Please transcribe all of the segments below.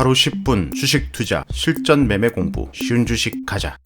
하루 10분 주식 투자 실전 매매 공부 쉬운 주식 가자.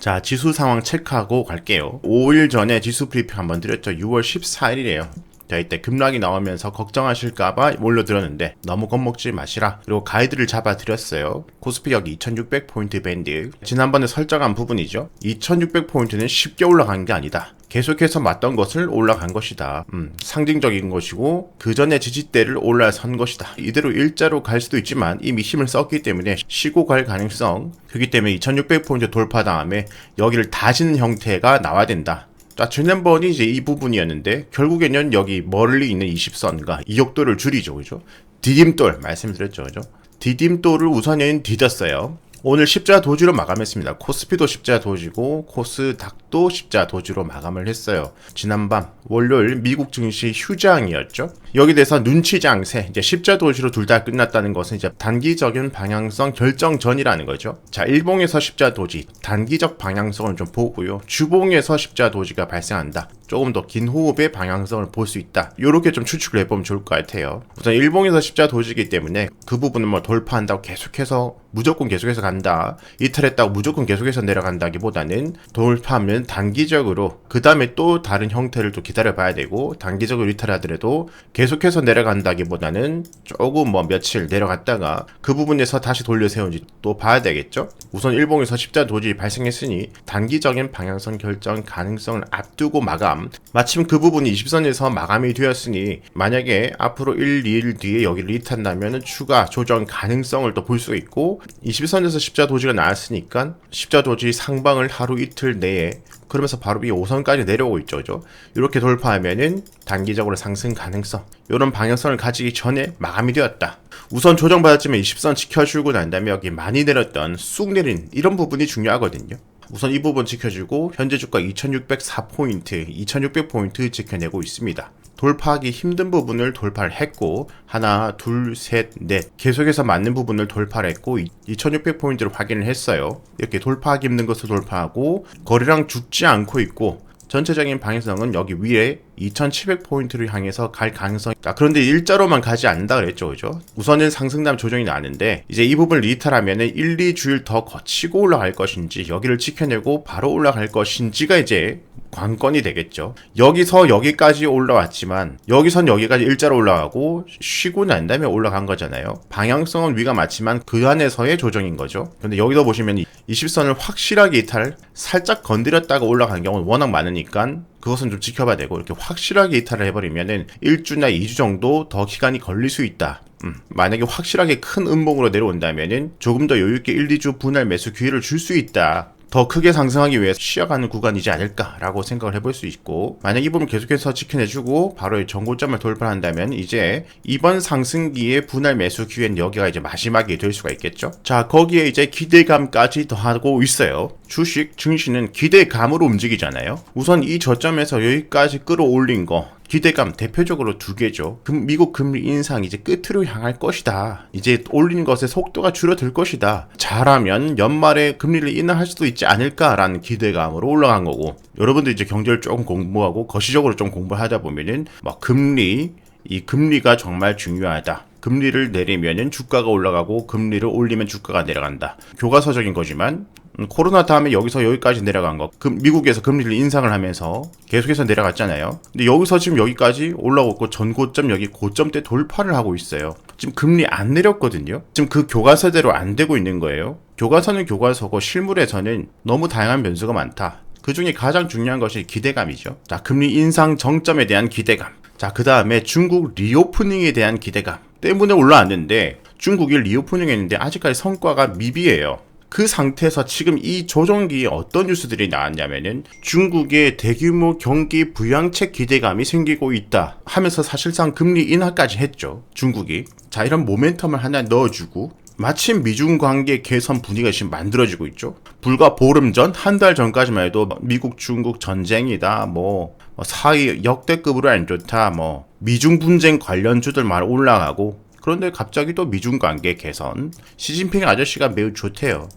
자, 지수 상황 체크하고 갈게요. 5일 전에 지수 브리핑 한번 드렸죠. 6월 14일이래요. 자, 이때 급락이 나오면서 걱정하실까봐 몰려들었는데 너무 겁먹지 마시라. 그리고 가이드를 잡아드렸어요. 코스피 여기 2600포인트 밴드. 지난번에 설정한 부분이죠. 2600포인트는 쉽게 올라간 게 아니다. 계속해서 맞던 것을 올라간 것이다. 음, 상징적인 것이고 그 전에 지지대를 올라선 것이다. 이대로 일자로 갈 수도 있지만 이미 힘을 썼기 때문에 쉬고 갈 가능성 그렇기 때문에 2600포인트 돌파 다음에 여기를 다지는 형태가 나와야 된다. 자, 지난번이 이제 이 부분이었는데, 결국에는 여기 멀리 있는 20선과 이역도를 줄이죠, 그죠? 디딤돌, 말씀드렸죠, 그죠? 디딤돌을 우선은 디뎠어요. 오늘 십자 도지로 마감했습니다. 코스피도 십자 도지고 코스닥도 십자 도지로 마감을 했어요. 지난밤 월요일 미국 증시 휴장이었죠. 여기 대해서 눈치 장세 이제 십자 도지로 둘 다 끝났다는 것은 이제 단기적인 방향성 결정 전이라는 거죠. 자 일봉에서 십자 도지 단기적 방향성을 좀 보고요. 주봉에서 십자 도지가 발생한다. 조금 더 긴 호흡의 방향성을 볼 수 있다. 이렇게 좀 추측을 해보면 좋을 것 같아요. 우선 일봉에서 십자 도지기 때문에 그 부분을 뭐 돌파한다고 계속해서 무조건 계속해서 간다. 이탈했다고 무조건 계속해서 내려간다기보다는 돌파하면 단기적으로 그 다음에 또 다른 형태를 또 기다려봐야 되고 단기적으로 이탈하더라도 계속해서 내려간다기보다는 조금 뭐 며칠 내려갔다가 그 부분에서 다시 돌려 세운지 또 봐야 되겠죠. 우선 일봉에서 십자 도지 발생했으니 단기적인 방향성 결정 가능성을 앞두고 마감. 마침 그 부분이 20선에서 마감이 되었으니 만약에 앞으로 1, 2일 뒤에 여기를 이탄다면 추가 조정 가능성을 또 볼 수 있고 20선에서 십자 도지가 나왔으니까 십자 도지 상방을 하루 이틀 내에 그러면서 바로 이 5선까지 내려오고 있죠. 그죠? 이렇게 돌파하면은 단기적으로 상승 가능성 이런 방향성을 가지기 전에 마감이 되었다. 우선 조정받았지만 20선 지켜주고 난 다음에 여기 많이 내렸던 쑥 내린 이런 부분이 중요하거든요. 우선 이 부분 지켜주고 현재 주가 2604포인트, 2600포인트 지켜내고 있습니다. 돌파하기 힘든 부분을 돌파를 했고 하나, 둘, 셋, 넷 계속해서 맞는 부분을 돌파를 했고 2600포인트를 확인을 했어요. 이렇게 돌파하기 힘든 것을 돌파하고 거래량 죽지 않고 있고 전체적인 방향성은 여기 위에 2700포인트를 향해서 갈 가능성이 있다. 그런데 일자로만 가지 않는다 그랬죠. 그죠? 우선은 상승담 조정이 나는데 이제 이 부분을 리탈하면 1, 2주일 더 거치고 올라갈 것인지 여기를 지켜내고 바로 올라갈 것인지가 이제 관건이 되겠죠. 여기서 여기까지 올라왔지만 여기선 여기까지 일자로 올라가고 쉬고 난 다음에 올라간 거잖아요. 방향성은 위가 맞지만 그 안에서의 조정인 거죠. 근데 여기서 보시면 20선을 확실하게 이탈 살짝 건드렸다가 올라간 경우는 워낙 많으니까 그것은 좀 지켜봐야 되고 이렇게 확실하게 이탈을 해버리면은 1주나 2주 정도 더 기간이 걸릴 수 있다. 음, 만약에 확실하게 큰 음봉으로 내려온다면은 조금 더 여유있게 1, 2주 분할 매수 기회를 줄 수 있다. 더 크게 상승하기 위해 쉬어가는 구간이지 않을까라고 생각을 해볼 수 있고 만약 이 부분 계속해서 지켜내주고 바로 전고점을 돌파한다면 이제 이번 상승기의 분할 매수 기회는 여기가 이제 마지막이 될 수가 있겠죠. 자 거기에 이제 기대감까지 더하고 있어요. 주식 증시는 기대감으로 움직이잖아요. 우선 이 저점에서 여기까지 끌어올린 거 기대감 대표적으로 두 개죠. 금, 미국 금리 인상 이제 끝으로 향할 것이다. 이제 올린 것의 속도가 줄어들 것이다. 잘하면 연말에 금리를 인하할 수도 있지 않을까라는 기대감으로 올라간 거고 여러분들 이제 경제를 조금 공부하고 거시적으로 좀 공부하다 보면은 막 금리 이 금리가 정말 중요하다. 금리를 내리면은 주가가 올라가고 금리를 올리면 주가가 내려간다. 교과서적인 거지만 음, 코로나 다음에 여기서 여기까지 내려간 거. 그 미국에서 금리를 인상을 하면서 계속해서 내려갔잖아요. 근데 여기서 지금 여기까지 올라오고 있고 전고점 여기 고점대 돌파를 하고 있어요. 지금 금리 안 내렸거든요. 지금 그 교과서대로 안 되고 있는 거예요. 교과서는 교과서고 실물에서는 너무 다양한 변수가 많다. 그 중에 가장 중요한 것이 기대감이죠. 자, 금리 인상 정점에 대한 기대감. 자, 그 다음에 중국 리오프닝에 대한 기대감 때문에 올라왔는데 중국이 리오프닝 했는데 아직까지 성과가 미비해요. 그 상태에서 지금 이 조정기에 어떤 뉴스들이 나왔냐면은 중국의 대규모 경기 부양책 기대감이 생기고 있다 하면서 사실상 금리 인하까지 했죠. 중국이. 자, 이런 모멘텀을 하나 넣어주고 마침 미중 관계 개선 분위기가 지금 만들어지고 있죠. 불과 보름 전, 한 달 전까지만 해도 미국, 중국 전쟁이다, 뭐, 사이 역대급으로 안 좋다, 뭐, 미중 분쟁 관련주들만 올라가고, 그런데 갑자기 또 미중 관계 개선. 시진핑 아저씨가 매우 좋대요.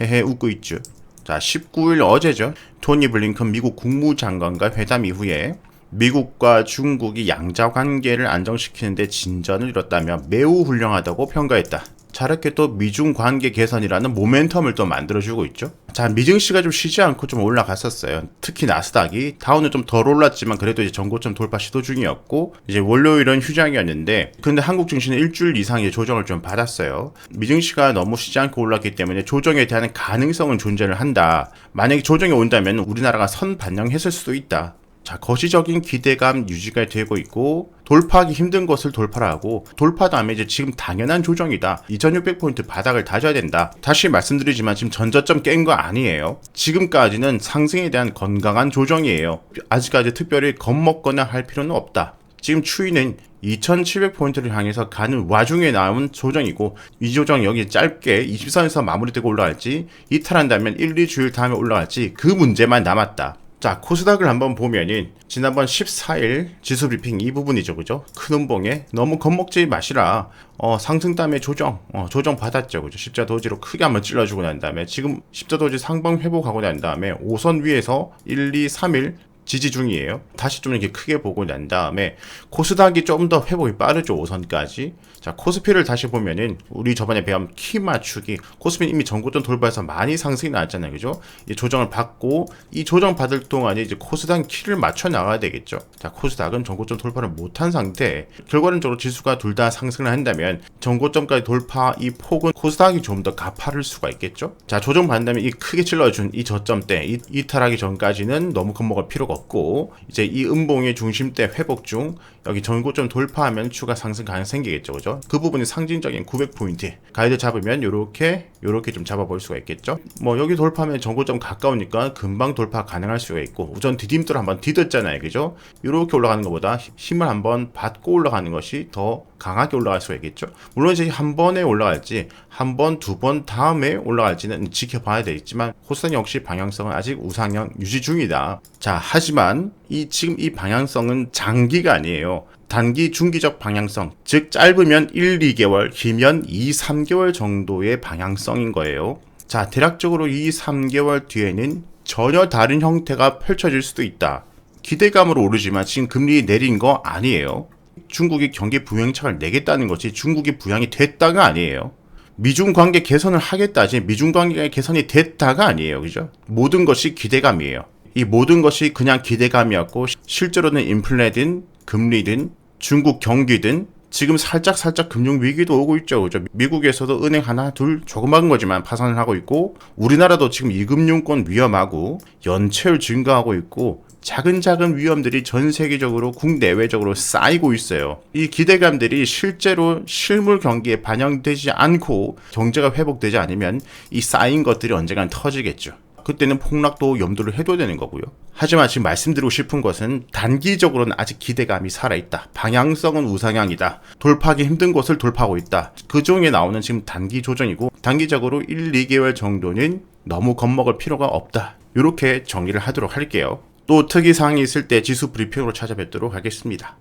헤헤 웃고 있죠. 자, 19일 어제죠. 토니 블링컨 미국 국무장관과 회담 이후에 미국과 중국이 양자 관계를 안정시키는데 진전을 이뤘다며 매우 훌륭하다고 평가했다. 저렇게 또 미중 관계 개선이라는 모멘텀을 또 만들어주고 있죠. 자, 미증시가 좀 쉬지 않고 좀 올라갔었어요. 특히 나스닥이 다운은 좀 덜 올랐지만 그래도 이제 전고점 돌파 시도 중이었고 이제 월요일은 휴장이었는데 근데 한국 증시는 일주일 이상의 조정을 좀 받았어요. 미증시가 너무 쉬지 않고 올랐기 때문에 조정에 대한 가능성은 존재를 한다. 만약에 조정이 온다면 우리나라가 선 반영했을 수도 있다. 자, 거시적인 기대감 유지가 되고 있고 돌파하기 힘든 것을 돌파하고 돌파 다음에 이제 지금 당연한 조정이다. 2600포인트 바닥을 다져야 된다. 다시 말씀드리지만 지금 전저점 깬 거 아니에요. 지금까지는 상승에 대한 건강한 조정이에요. 아직까지 특별히 겁먹거나 할 필요는 없다. 지금 추이는 2700포인트를 향해서 가는 와중에 나온 조정이고 이 조정 여기 짧게 20선에서 마무리되고 올라갈지 이탈한다면 1, 2주일 다음에 올라갈지 그 문제만 남았다. 자, 코스닥을 한번 보면은 지난번 14일 지수 브리핑 이 부분이죠. 그죠? 큰 음봉에 너무 겁먹지 마시라. 어, 상승 다음에 조정. 어, 조정 받았죠. 그죠? 십자 도지로 크게 한번 찔러 주고 난 다음에 지금 십자 도지 상방 회복하고 난 다음에 5선 위에서 1, 2, 3일 지지 중이에요. 다시 좀 이렇게 크게 보고 난 다음에 코스닥이 좀 더 회복이 빠르죠. 5선까지. 자, 코스피를 다시 보면은 우리 저번에 배운 키 맞추기. 코스피는 이미 전고점 돌파해서 많이 상승이 나왔잖아요. 그죠? 이 조정을 받고 이 조정 받을 동안에 이제 코스닥 키를 맞춰 나가야 되겠죠. 자, 코스닥은 전고점 돌파를 못한 상태. 결과론적으로 지수가 둘 다 상승을 한다면 전고점까지 돌파 이 폭은 코스닥이 좀 더 가파를 수가 있겠죠. 자, 조정 받는다면 이 크게 찔러준 이 저점대 이, 이탈하기 전까지는 너무 겁먹을 필요가 없고 이제 이 음봉의 중심대 회복 중 여기 전고점 돌파하면 추가 상승 가능 생기겠죠. 그죠? 그 부분이 상징적인 900포인트. 가이드 잡으면 요렇게 요렇게 좀 잡아볼 수가 있겠죠. 뭐 여기 돌파하면 전고점 가까우니까 금방 돌파 가능할 수가 있고 우선 디딤돌 한번 디뎠잖아요. 그죠? 요렇게 올라가는 것보다 힘을 한번 받고 올라가는 것이 더 강하게 올라갈 수가 있겠죠. 물론 이제 한 번에 올라갈지 한 번, 두 번 다음에 올라갈지는 지켜봐야 되겠지만 코스닥 역시 방향성은 아직 우상향 유지 중이다. 자, 하지 만 이 지금 이 방향성은 장기가 아니에요. 단기 중기적 방향성, 즉 짧으면 1, 2개월, 길면 2, 3개월 정도의 방향성인 거예요. 자, 대략적으로 이 3개월 뒤에는 전혀 다른 형태가 펼쳐질 수도 있다. 기대감으로 오르지만 지금 금리 내린 거 아니에요. 중국이 경기 부양책을 내겠다는 것이 중국이 부양이 됐다가 아니에요. 미중 관계 개선을 하겠다지 미중 관계 개선이 됐다가 아니에요. 그죠? 모든 것이 기대감이에요. 이 모든 것이 그냥 기대감이었고 실제로는 인플레든 금리든 중국 경기든 지금 살짝 살짝 금융 위기도 오고 있죠. 그죠? 미국에서도 은행 하나 둘 조그만 거지만 파산을 하고 있고 우리나라도 지금 이금융권 위험하고 연체율 증가하고 있고 작은 작은 위험들이 전 세계적으로 국내외적으로 쌓이고 있어요. 이 기대감들이 실제로 실물 경기에 반영되지 않고 경제가 회복되지 않으면 이 쌓인 것들이 언젠간 터지겠죠. 그때는 폭락도 염두를 해둬야 되는 거고요. 하지만 지금 말씀드리고 싶은 것은 단기적으로는 아직 기대감이 살아있다. 방향성은 우상향이다. 돌파하기 힘든 곳을 돌파하고 있다. 그 중에 나오는 지금 단기 조정이고 단기적으로 1, 2개월 정도는 너무 겁먹을 필요가 없다. 이렇게 정리를 하도록 할게요. 또 특이사항이 있을 때 지수 브리핑으로 찾아뵙도록 하겠습니다.